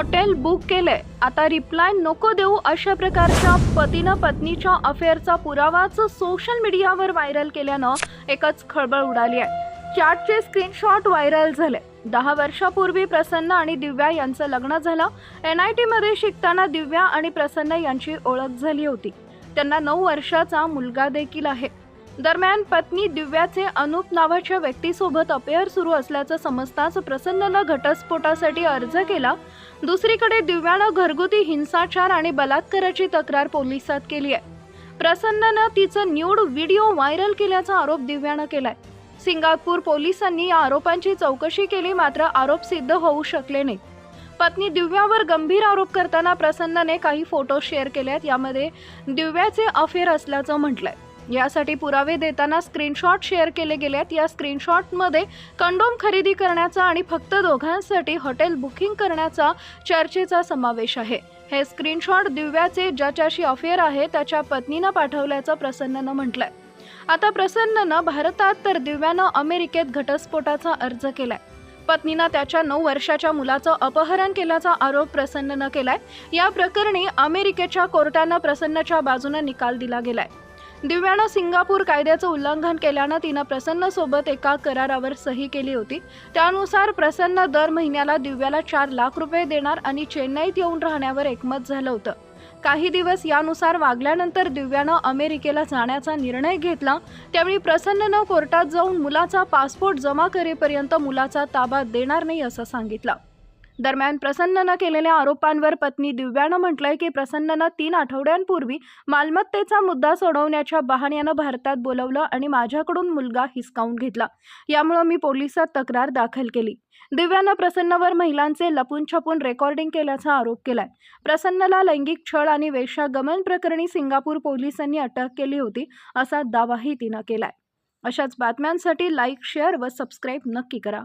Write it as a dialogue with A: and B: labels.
A: Hotel book केलंय. आता reply नको देऊ अशा प्रकारच्या पतीनं पत्नीच्या अफेअरचा पुरावाच सोशल मीडियावर व्हायरल केल्यानं एकच खळबळ उडाली आहे. चॅटचे स्क्रीनशॉट व्हायरल झाले. दहा वर्षापूर्वी प्रसन्न आणि दिव्या यांचं लग्न झालं. एन आय टीमध्ये शिकताना दिव्या आणि प्रसन्न यांची ओळख झाली होती. त्यांना नऊ वर्षाचा मुलगा देखील आहे. दरम्यान पत्नी दिव्याचे अनुप नावाच्या व्यक्तीसोबत अपेअर सुरू असल्याचं समजताच प्रसन्ननं घटस्फोटासाठी अर्ज केला. दुसरीकडे दिव्यानं घरगुती हिंसाचार आणि बलात्काराची तक्रार पोलिसात केली आहे. प्रसन्ननं तिचं न्यूड व्हिडिओ व्हायरल केल्याचा आरोप दिव्यानं केलाय. सिंगापूर पोलिसांनी या आरोपांची चौकशी केली मात्र आरोप सिद्ध होऊ शकले नाही पत्नी दिव्यावर गंभीर आरोप करताना प्रसन्नने काही फोटो शेअर केलेत यामध्ये दिव्याचे अफेअर असल्याचं म्हटलंय. यासाठी पुरावे देताना स्क्रीनशॉट शेअर केले गेलेत या स्क्रीनशॉटमध्ये कंडोम खरेदी करण्याचा आणि फक्त दोघांसाठी हॉटेल बुकिंग करण्याचा चर्चेचा समावेश आहे. हे स्क्रीनशॉट दिव्याचे ज्याच्याशी अफेअर आहे त्याच्या पत्नीनं पाठवल्याचं प्रसन्ननं म्हटलंय. आता प्रसन्ननं भारतात तर दिव्यानं अमेरिकेत घटस्फोटाचा अर्ज केलाय. पत्नीनं त्याच्या नऊ वर्षाच्या मुलाचं अपहरण केल्याचा आरोप प्रसन्ननं केलाय. या प्रकरणी अमेरिकेच्या कोर्टानं प्रसन्नच्या बाजूनं निकाल दिला गेलाय. दिव्यानं सिंगापूर कायद्याचं उल्लंघन केल्यानं तिनं प्रसन्नसोबत एका करारावर सही केली होती. त्यानुसार प्रसन्न दर महिन्याला दिव्याला चार लाख रुपये देणार आणि चेन्नईत येऊन राहण्यावर एकमत झालं होतं. काही दिवस यानुसार वागल्यानंतर दिव्यानं अमेरिकेला जाण्याचा निर्णय घेतला. त्यावेळी प्रसन्ननं कोर्टात जाऊन मुलाचा पासपोर्ट जमा करेपर्यंत मुलाचा ताबा देणार नाही असं सांगितलं. दरम्यान प्रसन्ननं केलेल्या आरोपांवर पत्नी दिव्यानं म्हटलंय की प्रसन्ननं तीन आठवड्यांपूर्वी मालमत्तेचा मुद्दा सोडवण्याच्या बहाण्यानं भारतात बोलवलं आणि माझ्याकडून मुलगा हिसकावून घेतला. यामुळं मी पोलिसात तक्रार दाखल केली. दिव्यानं प्रसन्नवर महिलांचे लपून छपून रेकॉर्डिंग केल्याचा आरोप केलाय. प्रसन्नला लैंगिक छळ आणि वेशागमन प्रकरणी सिंगापूर पोलिसांनी अटक केली होती असा दावाही तिनं केलाय. अशाच बातम्यांसाठी लाईक शेअर व सबस्क्राईब नक्की करा.